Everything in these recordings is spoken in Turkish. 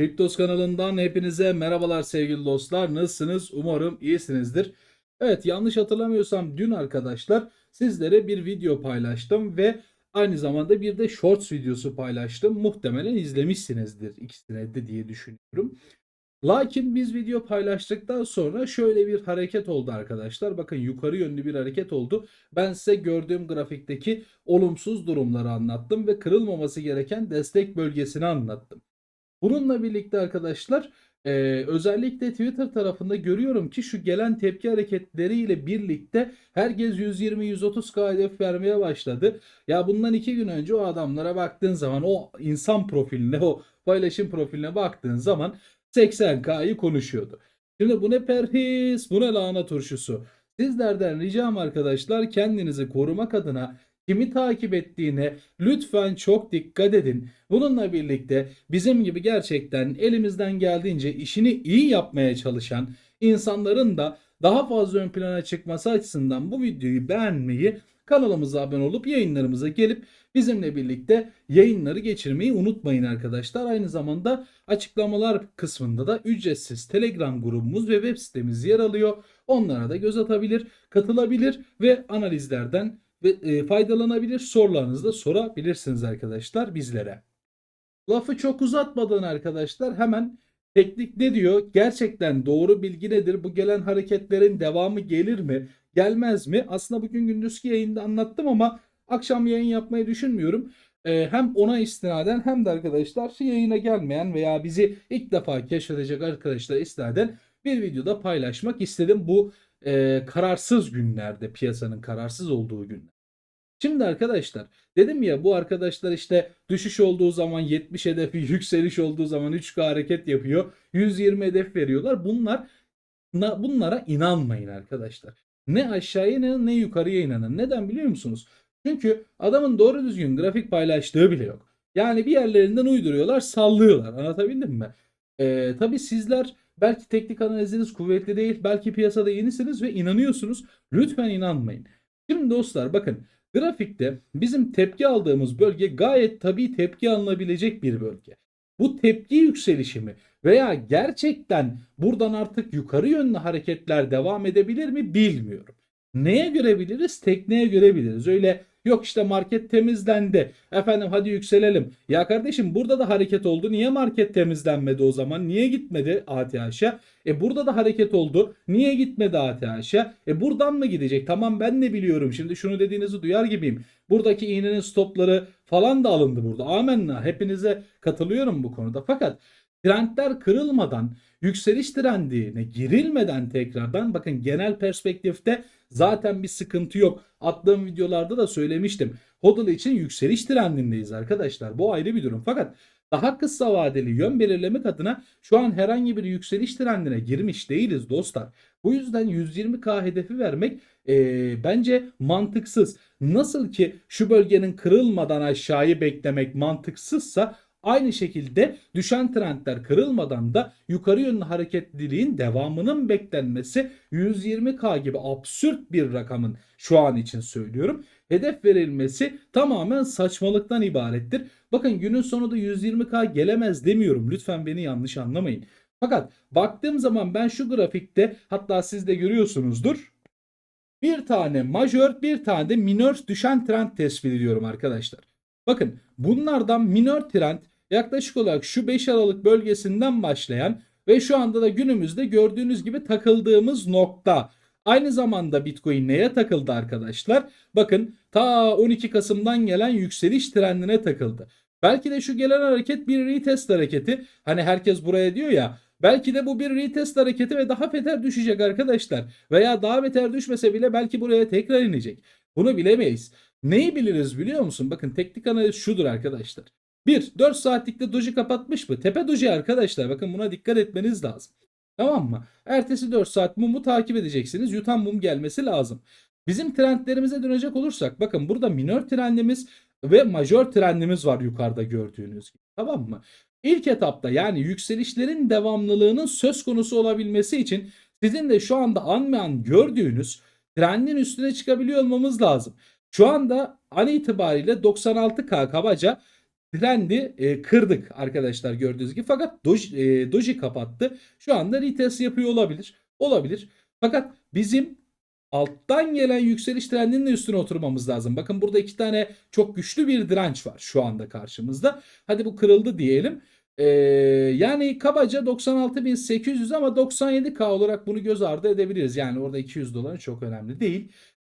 Kriptos kanalından hepinize merhabalar sevgili dostlar. Nasılsınız? Umarım iyisinizdir. Evet yanlış hatırlamıyorsam dün arkadaşlar sizlere bir video paylaştım ve aynı zamanda bir de shorts videosu paylaştım. Muhtemelen izlemişsinizdir ikisini de diye düşünüyorum. Lakin biz video paylaştıktan sonra şöyle bir hareket oldu arkadaşlar. Bakın yukarı yönlü bir hareket oldu. Ben size gördüğüm grafikteki olumsuz durumları anlattım ve kırılmaması gereken destek bölgesini anlattım. Bununla birlikte arkadaşlar e, özellikle Twitter tarafında görüyorum ki şu gelen tepki hareketleriyle birlikte herkes 120-130k hedef vermeye başladı. Ya bundan iki gün önce o adamlara baktığın zaman o insan profiline o paylaşım profiline baktığın zaman 80k'yı konuşuyordu. Şimdi bu ne perhis bu ne lahana turşusu. Sizlerden ricam arkadaşlar kendinizi korumak adına kimi takip ettiğine lütfen çok dikkat edin. Bununla birlikte bizim gibi gerçekten elimizden geldiğince işini iyi yapmaya çalışan insanların da daha fazla ön plana çıkması açısından bu videoyu beğenmeyi, kanalımıza abone olup yayınlarımıza gelip bizimle birlikte yayınları geçirmeyi unutmayın arkadaşlar. Aynı zamanda açıklamalar kısmında da ücretsiz Telegram grubumuz ve web sitemiz yer alıyor. Onlara da göz atabilir, katılabilir ve analizlerden e, faydalanabilir sorularınızı da sorabilirsiniz arkadaşlar bizlere. Lafı çok uzatmadan arkadaşlar hemen teknik ne diyor? Gerçekten doğru bilgi nedir? Bu gelen hareketlerin devamı gelir mi? Gelmez mi? Aslında bugün gündüzki yayında anlattım ama akşam yayın yapmayı düşünmüyorum. Ee, hem ona istinaden hem de arkadaşlar yayına gelmeyen veya bizi ilk defa keşfedecek arkadaşlar istinaden bir videoda paylaşmak istedim bu e, kararsız günlerde piyasanın kararsız olduğu günler. Şimdi arkadaşlar dedim ya bu arkadaşlar işte düşüş olduğu zaman 70 hedefi yükseliş olduğu zaman 3K hareket yapıyor 120 hedef veriyorlar bunlar bunlara inanmayın arkadaşlar. Ne aşağıya ne, ne yukarıya inanın. Neden biliyor musunuz? Çünkü adamın doğru düzgün grafik paylaştığı bile yok. Yani bir yerlerinden uyduruyorlar sallıyorlar anlatabildim mi? Ee, tabii sizler belki teknik analiziniz kuvvetli değil belki piyasada yenisiniz ve inanıyorsunuz. Lütfen inanmayın. Şimdi dostlar bakın Grafikte bizim tepki aldığımız bölge gayet tabii tepki alınabilecek bir bölge. Bu tepki yükselişimi veya gerçekten buradan artık yukarı yönlü hareketler devam edebilir mi bilmiyorum. Neye göre biliriz? Tekneye göre biliriz. Öyle yok işte market temizlendi. Efendim hadi yükselelim. Ya kardeşim burada da hareket oldu. Niye market temizlenmedi o zaman? Niye gitmedi ATH'a? E burada da hareket oldu. Niye gitmedi ATH'a? E buradan mı gidecek? Tamam ben de biliyorum. Şimdi şunu dediğinizi duyar gibiyim. Buradaki iğnenin stopları falan da alındı burada. Amenna. Hepinize katılıyorum bu konuda. Fakat trendler kırılmadan, yükseliş trendine girilmeden tekrardan bakın genel perspektifte zaten bir sıkıntı yok. Attığım videolarda da söylemiştim. HODL için yükseliş trendindeyiz arkadaşlar. Bu ayrı bir durum. Fakat daha kısa vadeli yön belirlemek adına şu an herhangi bir yükseliş trendine girmiş değiliz dostlar. Bu yüzden 120k hedefi vermek e, bence mantıksız. Nasıl ki şu bölgenin kırılmadan aşağıyı beklemek mantıksızsa Aynı şekilde düşen trendler kırılmadan da yukarı yönlü hareketliliğin devamının beklenmesi 120k gibi absürt bir rakamın şu an için söylüyorum. Hedef verilmesi tamamen saçmalıktan ibarettir. Bakın günün sonunda 120k gelemez demiyorum. Lütfen beni yanlış anlamayın. Fakat baktığım zaman ben şu grafikte hatta siz de görüyorsunuzdur. Bir tane majör bir tane de minör düşen trend tespit ediyorum arkadaşlar. Bakın bunlardan minör trend yaklaşık olarak şu 5 Aralık bölgesinden başlayan ve şu anda da günümüzde gördüğünüz gibi takıldığımız nokta. Aynı zamanda Bitcoin neye takıldı arkadaşlar? Bakın ta 12 Kasım'dan gelen yükseliş trendine takıldı. Belki de şu gelen hareket bir retest hareketi. Hani herkes buraya diyor ya Belki de bu bir retest hareketi ve daha beter düşecek arkadaşlar. Veya daha beter düşmese bile belki buraya tekrar inecek. Bunu bilemeyiz. Neyi biliriz biliyor musun? Bakın teknik analiz şudur arkadaşlar. 1. 4 saatlikte doji kapatmış mı? Tepe doji arkadaşlar. Bakın buna dikkat etmeniz lazım. Tamam mı? Ertesi 4 saat mumu takip edeceksiniz. Yutan mum gelmesi lazım. Bizim trendlerimize dönecek olursak bakın burada minör trendimiz ve majör trendimiz var yukarıda gördüğünüz gibi. Tamam mı? İlk etapta yani yükselişlerin devamlılığının söz konusu olabilmesi için sizin de şu anda an be an gördüğünüz trendin üstüne çıkabiliyor olmamız lazım. Şu anda an itibariyle 96K kabaca trendi e, kırdık arkadaşlar gördüğünüz gibi. Fakat Doji, e, Doji kapattı. Şu anda retest yapıyor olabilir. Olabilir. Fakat bizim alttan gelen yükseliş trendinin de üstüne oturmamız lazım. Bakın burada iki tane çok güçlü bir direnç var şu anda karşımızda. Hadi bu kırıldı diyelim. Ee, yani kabaca 96.800 ama 97K olarak bunu göz ardı edebiliriz. Yani orada 200 dolar çok önemli değil.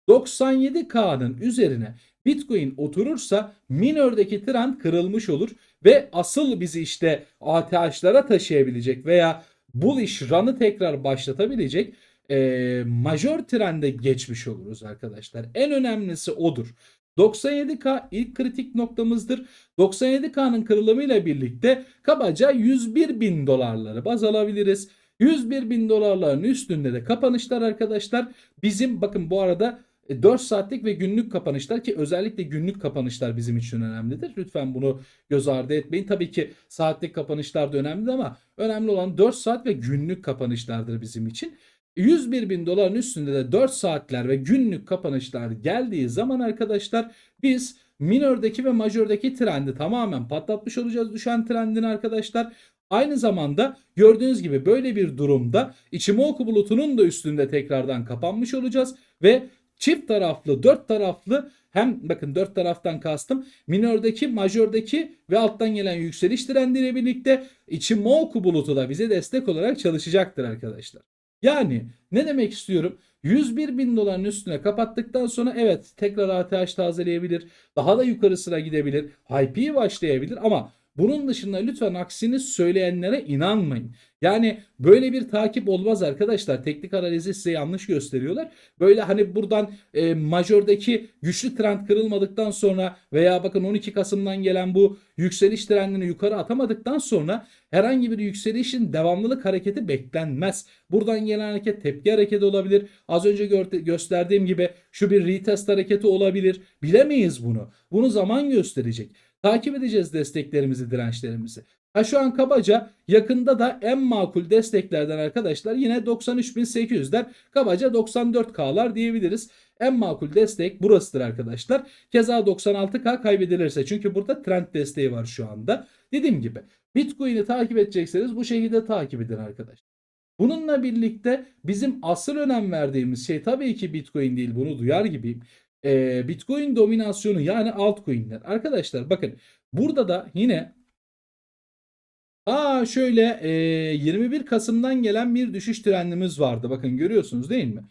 97K'nın üzerine Bitcoin oturursa minördeki trend kırılmış olur ve asıl bizi işte ATH'lara taşıyabilecek veya bullish run'ı tekrar başlatabilecek e, majör trende geçmiş oluruz arkadaşlar. En önemlisi odur. 97K ilk kritik noktamızdır. 97K'nın kırılımıyla birlikte kabaca 101 bin dolarları baz alabiliriz. 101 bin dolarların üstünde de kapanışlar arkadaşlar. Bizim bakın bu arada 4 saatlik ve günlük kapanışlar ki özellikle günlük kapanışlar bizim için önemlidir. Lütfen bunu göz ardı etmeyin. Tabii ki saatlik kapanışlar da önemli ama önemli olan 4 saat ve günlük kapanışlardır bizim için. 101 bin doların üstünde de 4 saatler ve günlük kapanışlar geldiği zaman arkadaşlar biz minördeki ve majördeki trendi tamamen patlatmış olacağız düşen trendin arkadaşlar. Aynı zamanda gördüğünüz gibi böyle bir durumda Ichimoku bulutunun da üstünde tekrardan kapanmış olacağız ve çift taraflı, dört taraflı hem bakın dört taraftan kastım minördeki, majördeki ve alttan gelen yükseliş trendiyle birlikte Ichimoku bulutu da bize destek olarak çalışacaktır arkadaşlar. Yani ne demek istiyorum? 101 bin doların üstüne kapattıktan sonra evet tekrar ATH tazeleyebilir. Daha da yukarısına gidebilir. Hype'yi başlayabilir ama bunun dışında lütfen aksini söyleyenlere inanmayın. Yani böyle bir takip olmaz arkadaşlar. Teknik analizi size yanlış gösteriyorlar. Böyle hani buradan e, majördeki güçlü trend kırılmadıktan sonra veya bakın 12 Kasım'dan gelen bu yükseliş trendini yukarı atamadıktan sonra herhangi bir yükselişin devamlılık hareketi beklenmez. Buradan gelen hareket tepki hareketi olabilir. Az önce gö- gösterdiğim gibi şu bir retest hareketi olabilir. Bilemeyiz bunu. Bunu zaman gösterecek. Takip edeceğiz desteklerimizi, dirençlerimizi. Ha şu an kabaca yakında da en makul desteklerden arkadaşlar yine 93.800'ler kabaca 94K'lar diyebiliriz. En makul destek burasıdır arkadaşlar. Keza 96K kaybedilirse çünkü burada trend desteği var şu anda. Dediğim gibi Bitcoin'i takip edecekseniz bu şekilde takip edin arkadaşlar. Bununla birlikte bizim asıl önem verdiğimiz şey tabii ki Bitcoin değil bunu duyar gibiyim. Ee, Bitcoin dominasyonu yani altcoin'ler. Arkadaşlar bakın burada da yine Aa şöyle e, 21 Kasım'dan gelen bir düşüş trendimiz vardı. Bakın görüyorsunuz değil mi?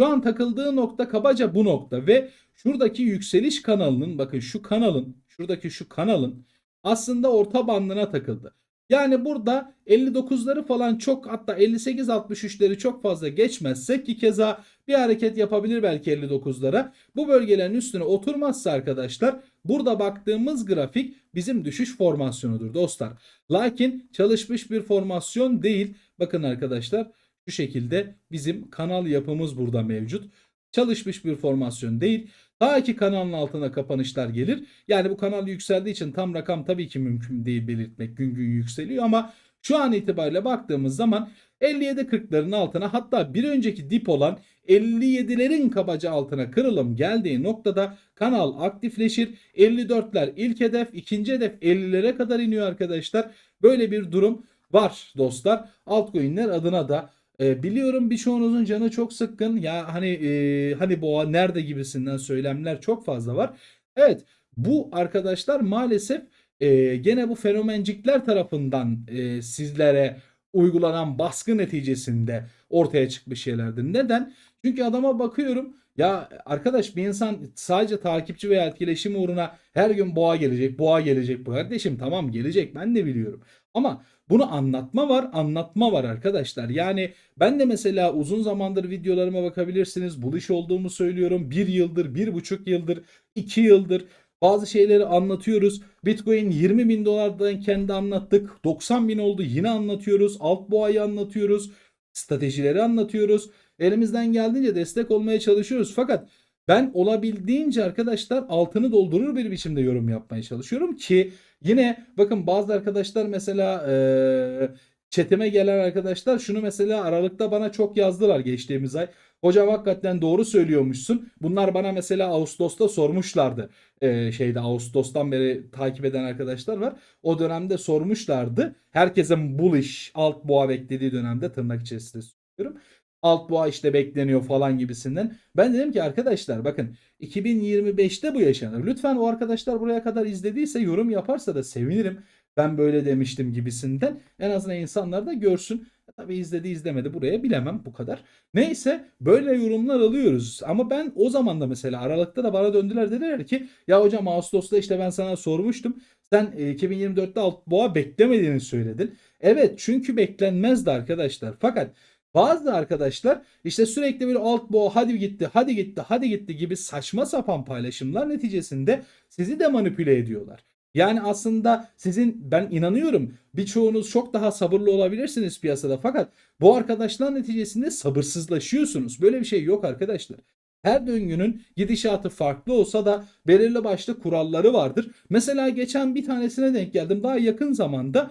Şu an takıldığı nokta kabaca bu nokta ve şuradaki yükseliş kanalının bakın şu kanalın şuradaki şu kanalın aslında orta bandına takıldı. Yani burada 59'ları falan çok hatta 58-63'leri çok fazla geçmezsek ki keza bir hareket yapabilir belki 59'lara. Bu bölgelerin üstüne oturmazsa arkadaşlar burada baktığımız grafik bizim düşüş formasyonudur dostlar. Lakin çalışmış bir formasyon değil. Bakın arkadaşlar şu şekilde bizim kanal yapımız burada mevcut. Çalışmış bir formasyon değil. Ta ki kanalın altına kapanışlar gelir. Yani bu kanal yükseldiği için tam rakam tabii ki mümkün değil belirtmek. Gün gün yükseliyor ama şu an itibariyle baktığımız zaman 57.40'ların altına hatta bir önceki dip olan 57'lerin kabaca altına kırılım geldiği noktada kanal aktifleşir. 54'ler ilk hedef, ikinci hedef 50'lere kadar iniyor arkadaşlar. Böyle bir durum var dostlar. Altcoin'ler adına da e, biliyorum birçoğunuzun canı çok sıkkın. Ya hani e, hani boğa nerede gibisinden söylemler çok fazla var. Evet bu arkadaşlar maalesef e, gene bu fenomencikler tarafından e, sizlere uygulanan baskı neticesinde ortaya çıkmış şeylerdir. Neden? Çünkü adama bakıyorum ya arkadaş bir insan sadece takipçi veya etkileşim uğruna her gün boğa gelecek, boğa gelecek. Kardeşim tamam gelecek ben de biliyorum. Ama bunu anlatma var, anlatma var arkadaşlar. Yani ben de mesela uzun zamandır videolarıma bakabilirsiniz. Buluş olduğumu söylüyorum. Bir yıldır, bir buçuk yıldır, iki yıldır bazı şeyleri anlatıyoruz. Bitcoin 20 bin dolardan kendi anlattık. 90 bin oldu yine anlatıyoruz. Alt boğayı anlatıyoruz. Stratejileri anlatıyoruz. Elimizden geldiğince destek olmaya çalışıyoruz. Fakat ben olabildiğince arkadaşlar altını doldurur bir biçimde yorum yapmaya çalışıyorum ki yine bakın bazı arkadaşlar mesela ee, Chatime gelen arkadaşlar şunu mesela Aralık'ta bana çok yazdılar geçtiğimiz ay. Hocam hakikaten doğru söylüyormuşsun. Bunlar bana mesela Ağustos'ta sormuşlardı. Ee, şeyde Ağustos'tan beri takip eden arkadaşlar var. O dönemde sormuşlardı. Herkesin bullish alt boğa beklediği dönemde tırnak içerisinde söylüyorum. Alt boğa işte bekleniyor falan gibisinden. Ben dedim ki arkadaşlar bakın 2025'te bu yaşanır. Lütfen o arkadaşlar buraya kadar izlediyse yorum yaparsa da sevinirim. Ben böyle demiştim gibisinden. En azından insanlar da görsün. Tabii izledi izlemedi buraya bilemem bu kadar. Neyse böyle yorumlar alıyoruz. Ama ben o zaman da mesela Aralık'ta da bana döndüler dediler ki ya hocam Ağustos'ta işte ben sana sormuştum. Sen e, 2024'te alt boğa beklemediğini söyledin. Evet çünkü beklenmezdi arkadaşlar. Fakat bazı arkadaşlar işte sürekli bir alt boğa hadi gitti hadi gitti hadi gitti gibi saçma sapan paylaşımlar neticesinde sizi de manipüle ediyorlar. Yani aslında sizin ben inanıyorum birçoğunuz çok daha sabırlı olabilirsiniz piyasada fakat bu arkadaşlar neticesinde sabırsızlaşıyorsunuz. Böyle bir şey yok arkadaşlar. Her döngünün gidişatı farklı olsa da belirli başlı kuralları vardır. Mesela geçen bir tanesine denk geldim daha yakın zamanda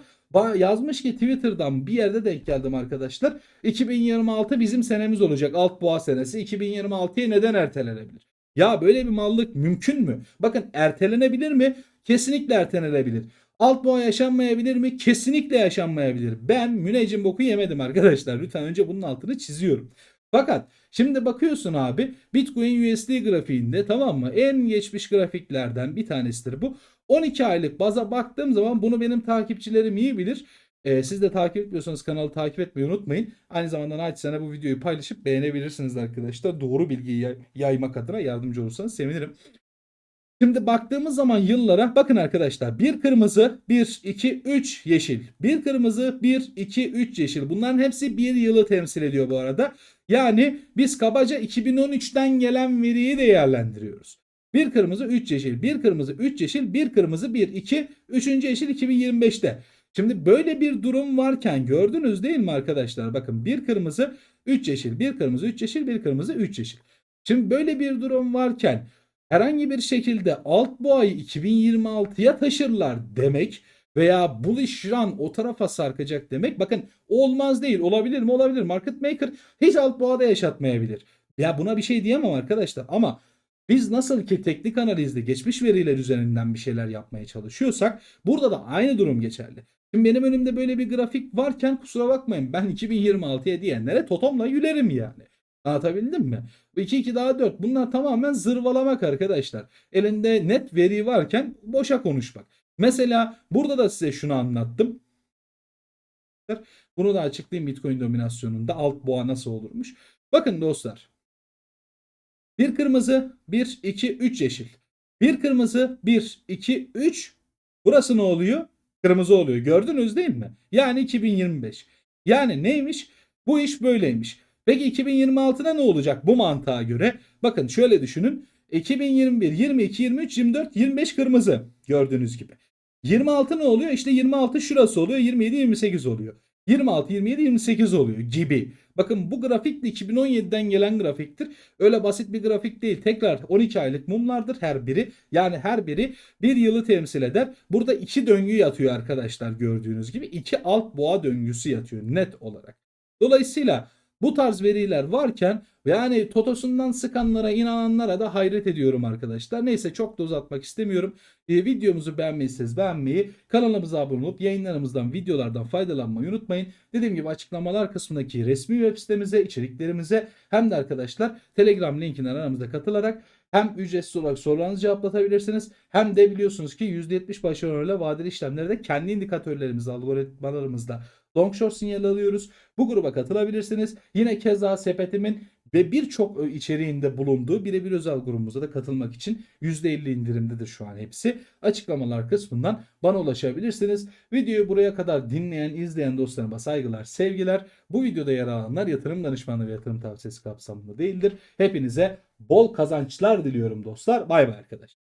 yazmış ki Twitter'dan bir yerde denk geldim arkadaşlar. 2026 bizim senemiz olacak. Alt boğa senesi. 2026'ya neden ertelenebilir? Ya böyle bir mallık mümkün mü? Bakın ertelenebilir mi? Kesinlikle ertelenebilir. Alt boğa yaşanmayabilir mi? Kesinlikle yaşanmayabilir. Ben müneccim boku yemedim arkadaşlar. Lütfen önce bunun altını çiziyorum. Fakat şimdi bakıyorsun abi Bitcoin USD grafiğinde tamam mı? En geçmiş grafiklerden bir tanesidir bu. 12 aylık baza baktığım zaman bunu benim takipçilerim iyi bilir. Ee, siz de takip etmiyorsanız kanalı takip etmeyi unutmayın. Aynı zamanda naçizane bu videoyu paylaşıp beğenebilirsiniz arkadaşlar. Doğru bilgiyi yay- yaymak adına yardımcı olursanız sevinirim. Şimdi baktığımız zaman yıllara bakın arkadaşlar. Bir kırmızı, 1, 2, 3 yeşil. Bir kırmızı, 1, 2, 3 yeşil. Bunların hepsi bir yılı temsil ediyor bu arada. Yani biz kabaca 2013'ten gelen veriyi değerlendiriyoruz. Bir kırmızı 3 yeşil, bir kırmızı 3 yeşil, bir kırmızı 1, 2, üçüncü yeşil 2025'te. Şimdi böyle bir durum varken gördünüz değil mi arkadaşlar? Bakın bir kırmızı 3 yeşil, bir kırmızı 3 yeşil, bir kırmızı 3 yeşil. Şimdi böyle bir durum varken herhangi bir şekilde alt boğayı 2026'ya taşırlar demek veya bullish run o tarafa sarkacak demek bakın olmaz değil olabilir mi olabilir market maker hiç alt boğada yaşatmayabilir. Ya buna bir şey diyemem arkadaşlar ama biz nasıl ki teknik analizde geçmiş veriler üzerinden bir şeyler yapmaya çalışıyorsak burada da aynı durum geçerli. Şimdi benim önümde böyle bir grafik varken kusura bakmayın ben 2026'ya diyenlere totomla yülerim yani. Anlatabildim mi? Bu 2 2 daha 4 bunlar tamamen zırvalamak arkadaşlar. Elinde net veri varken boşa konuşmak. Mesela burada da size şunu anlattım. Bunu da açıklayayım Bitcoin dominasyonunda alt boğa nasıl olurmuş. Bakın dostlar. Bir kırmızı, 1, 2, 3 yeşil. Bir kırmızı, 1, 2, 3. Burası ne oluyor? Kırmızı oluyor. Gördünüz değil mi? Yani 2025. Yani neymiş? Bu iş böyleymiş. Peki 2026'da ne olacak bu mantığa göre? Bakın şöyle düşünün. 2021, 22, 23, 24, 25 kırmızı gördüğünüz gibi. 26 ne oluyor? İşte 26 şurası oluyor. 27, 28 oluyor. 26, 27, 28 oluyor gibi. Bakın bu grafik de 2017'den gelen grafiktir. Öyle basit bir grafik değil. Tekrar 12 aylık mumlardır her biri. Yani her biri bir yılı temsil eder. Burada iki döngü yatıyor arkadaşlar gördüğünüz gibi. iki alt boğa döngüsü yatıyor net olarak. Dolayısıyla bu tarz veriler varken yani totosundan sıkanlara inananlara da hayret ediyorum arkadaşlar. Neyse çok da uzatmak istemiyorum. Ee, videomuzu beğenmeyseniz beğenmeyi, kanalımıza abone olup yayınlarımızdan, videolardan faydalanmayı unutmayın. Dediğim gibi açıklamalar kısmındaki resmi web sitemize, içeriklerimize hem de arkadaşlar Telegram linkinden aramızda katılarak hem ücretsiz olarak sorularınızı cevaplatabilirsiniz hem de biliyorsunuz ki %70 başarı oranıyla vadeli işlemlerde kendi indikatörlerimizde, algoritmalarımızda long short sinyali alıyoruz. Bu gruba katılabilirsiniz. Yine keza sepetimin ve birçok içeriğinde bulunduğu birebir özel grubumuza da katılmak için %50 indirimdedir şu an hepsi. Açıklamalar kısmından bana ulaşabilirsiniz. Videoyu buraya kadar dinleyen, izleyen dostlarıma saygılar, sevgiler. Bu videoda yer alanlar yatırım danışmanlığı ve yatırım tavsiyesi kapsamında değildir. Hepinize bol kazançlar diliyorum dostlar. Bay bay arkadaşlar.